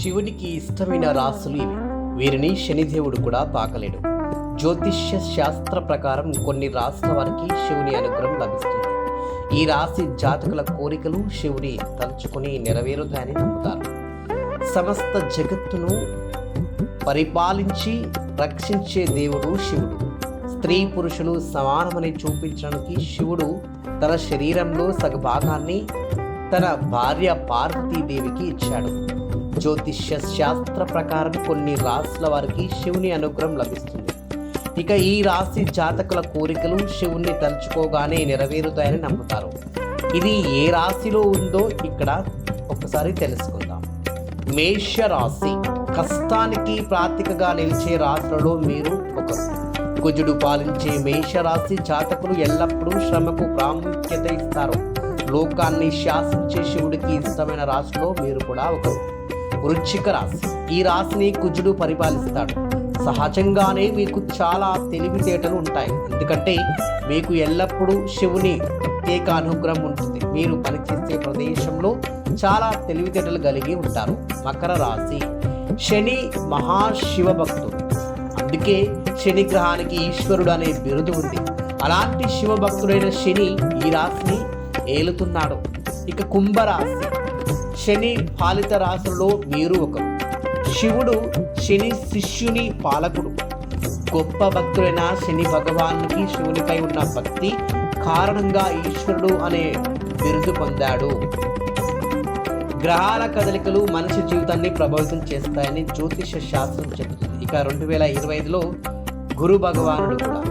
శివునికి ఇష్టమైన రాసులు ఇవి. వీరిని శనిదేవుడు కూడా తాకలేడు. జ్యోతిష్య శాస్త్ర ప్రకారం కొన్ని రాసుల వారికి శివుని అనుగ్రహం లభిస్తుంది. ఈ రాశి జాతకుల కోరికలు శివుని తలుచుకుని నెరవేరుతాయని నమ్ముతారు. సమస్త జగత్తును పరిపాలించి రక్షించే దేవుడు శివుడు. స్త్రీ పురుషులు సమానమని చూపించడానికి శివుడు తన శరీరంలో సగభాగాన్ని తన భార్య పార్వతీదేవికి ఇచ్చాడు. జ్యోతిష్య శాస్త్ర ప్రకారం కొన్ని రాశుల వారికి శివుని అనుగ్రహం లభిస్తుంది. ఇక ఈ రాశి జాతకుల కోరికలు శివుణ్ణి తలుచుకోగానే నెరవేరుతాయని నమ్ముతారు. ఇది ఏ రాశిలో ఉందో ఇక్కడ ఒకసారి తెలుసుకుందాం. మేష రాశి కష్టానికి ప్రాతికగా నిలిచే రాశులలో మీరు ఒకరు. కుజుడు పాలించే మేష రాశి జాతకులు ఎల్లప్పుడూ శ్రమకు ప్రాముఖ్యత ఇస్తారు. లోకాన్ని శాసించే శివుడికి ఇష్టమైన రాశిలో మీరు కూడా ఒకరు. వృశ్చిక రాశి. ఈ రాశిని కుజుడు పరిపాలిస్తాడు. సహజంగానే మీకు చాలా తెలివితేటలు ఉంటాయి. ఎందుకంటే మీకు ఎల్లప్పుడూ శివుని ప్రత్యేక అనుగ్రహం ఉంటుంది. మీరు పనిచేసే ప్రదేశంలో చాలా తెలివితేటలు కలిగి ఉంటారు. మకర రాశి శని మహాశివ భక్తుడు. అందుకే శని గ్రహానికి ఈశ్వరుడు అనే బిరుదు ఉంది. అలాంటి శివ భక్తుడైన శని ఈ రాశిని ఏలుతున్నాడు. ఇక కుంభరాశి. శని పాలిత రాశులలో మీరు ఒకరు. శివుడు శని శిష్యుని పాలకుడు. గొప్ప భక్తుడైన శని భగవానికి శివునిపై ఉన్న భక్తి కారణంగా ఈశ్వరుడు అనే బిరుదు పొందాడు. గ్రహాల కదలికలు మనిషి జీవితాన్ని ప్రభావితం చేస్తాయని జ్యోతిష శాస్త్రం చెబుతుంది. ఇక రెండు వేల ఇరవై ఐదులో గురు భగవానుడు కూడా.